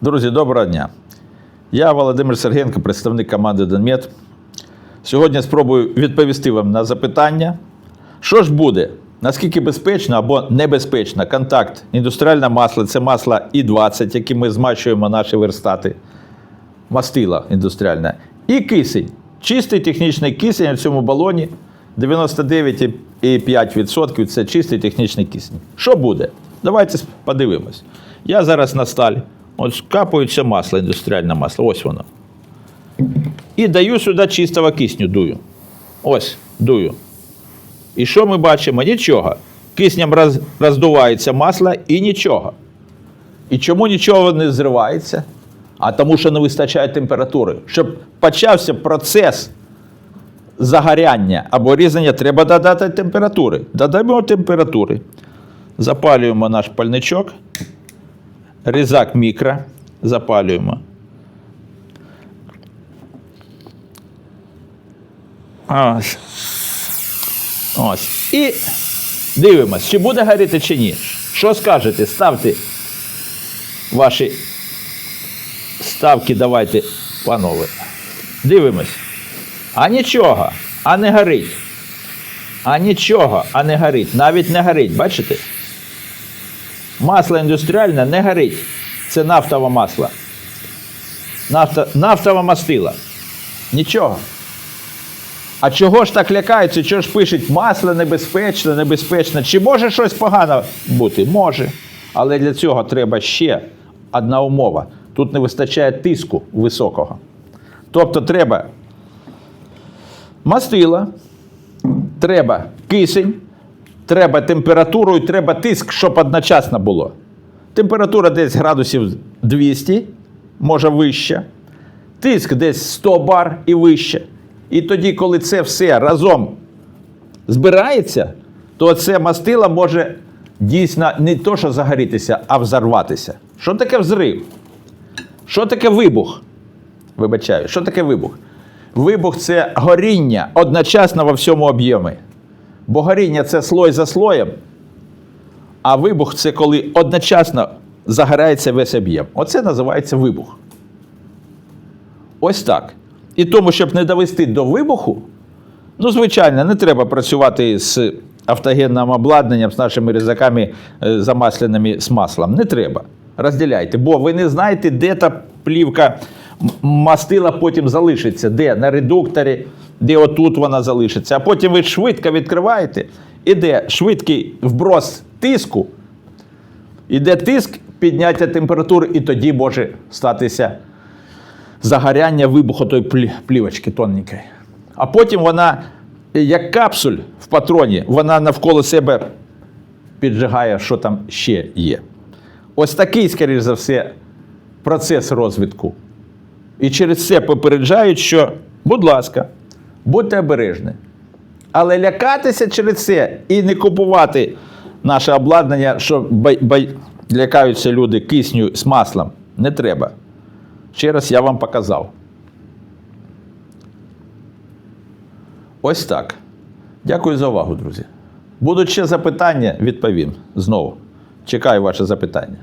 Друзі, доброго дня. Я Володимир Сергенко, представник команди Донмет. Сьогодні спробую відповісти вам на запитання, що ж буде, наскільки безпечно або небезпечно контакт індустріальне масло це масло І-20, яким ми змащуємо наші верстати, мастила індустріальне, і кисень. Чистий технічний кисень в цьому балоні 99,5% це чистий технічний кисень. Що буде? Давайте подивимось. Я зараз на сталь. Ось капається масло, індустріальне масло, ось воно. І даю сюди чистого кисню, дую. Ось, дую. І що ми бачимо? Нічого. Киснем роз, роздувається масло і нічого. І чому нічого не зривається? А тому, що не вистачає температури. Щоб почався процес загоряння або різання, треба додати температури. Додаємо температури. Запалюємо наш пальничок. Різак мікро. Запалюємо. Ось. Ось. І дивимось, чи буде горіти, чи ні. Що скажете? Ставте ваші ставки, давайте, панове. Дивимось. А нічого, а не горить. А нічого, а не горить. Навіть не горить, бачите? Масло індустріальне не горить. Це нафтове масло. Нафта, нафтове мастило. Нічого. А чого ж так лякаються? Чого ж пишуть масло небезпечне, небезпечне? Чи може щось погано бути? Може. Але для цього треба ще одна умова. Тут не вистачає тиску високого. Тобто треба мастила, треба кисень, треба температуру і треба тиск, щоб одночасно було. Температура десь градусів 200, може вища. Тиск десь 100 бар і вище. І тоді, коли це все разом збирається, то це мастило може дійсно не то, що загорітися, а взорватися. Що таке взрив? Що таке вибух? Вибачаю, що таке вибух? Вибух це горіння одночасно во всьому об'ємі. Бо горіння це слой за слоєм, а вибух це коли одночасно загорається весь об'єм. Оце називається вибух. Ось так. І тому, щоб не довести до вибуху, ну, звичайно, не треба працювати з автогенним обладнанням, з нашими різаками е, замасленими з маслом. Не треба. Розділяйте, бо ви не знаєте, де та плівка мастила потім залишиться, де на редукторі, де отут вона залишиться. А потім ви швидко відкриваєте, іде швидкий вброс тиску, іде тиск, підняття температури, і тоді може статися загоряння вибуху тої плівочки тоненької. А потім вона, як капсуль в патроні, вона навколо себе піджигає, що там ще є. Ось такий, скоріш за все, процес розвитку. І через це попереджають, що, будь ласка, будьте обережні. Але лякатися через це і не купувати наше обладнання, що бай- бай- лякаються люди кисню з маслом, не треба. Ще раз я вам показав. Ось так. Дякую за увагу, друзі. Будуть ще запитання, відповім знову. Чекаю ваше запитання.